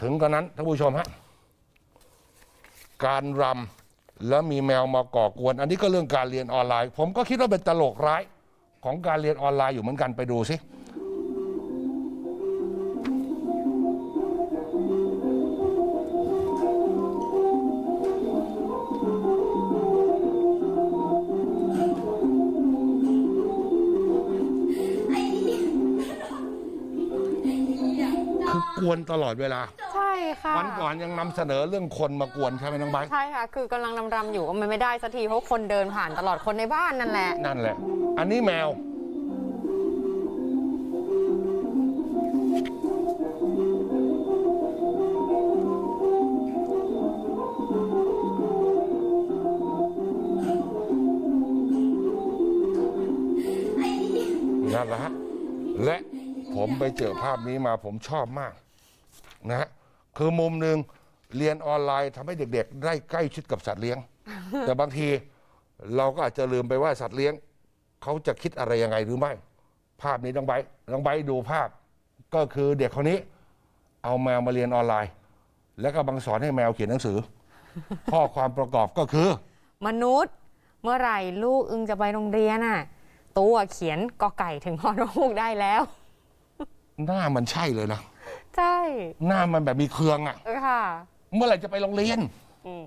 ถึงกระนั้นท่านผู้ชมฮะการรำแล้วมีแมวมาก่อกวน อันนี้ก็เรื่องการเรียนออนไลน์ ผมก็คิดว่าเป็นตลกร้ายของการเรียนออนไลน์อยู่เหมือนกันไปดูสิคือกวนตลอดเวลาใช่ ค่ะวันก่อนยังนำเสนอเรื่องคนมากวนใช่ไหมน้องไบร์ทใช่ค่ะ คือกำลังรำๆอยู่ก็มันไม่ได้สักทีเพราะคนเดินผ่านตลอดคนในบ้านนั่นแหละ นั่นแหละ อันนี้แมว นั่นแหละฮะและผมไปเจอภาพนี้มาผมชอบมาก นะฮะ คือมุมหนึ่งเรียนออนไลน์ทำให้เด็กๆ ได้ใกล้ชิดกับสัตว์เลี้ยง แต่บางทีเราก็อาจจะลืมไปว่าสัตว์เลี้ยง เขาจะคิดอะไรยังไงหรือไม่ ภาพนี้ต้องไบร์ทต้องไบร์ทดูภาพ ก็คือเด็กคนนี้ เอาแมวมาเรียนออนไลน์ แล้วก็บังสอนให้แมวเขียนหนังสือ ข้อความประกอบก็คือ มนุษย์ เมื่อไหร่ลูกอึงจะไปโรงเรียนน่ะ ตัวเขียนกอไก่ถึงฮอนฮูกได้แล้ว หน้ามันใช่เลยนะ ใช่ หน้ามันแบบมีเครืองอะเออค่ะ เมื่อไหร่จะไปโรงเรียน อืม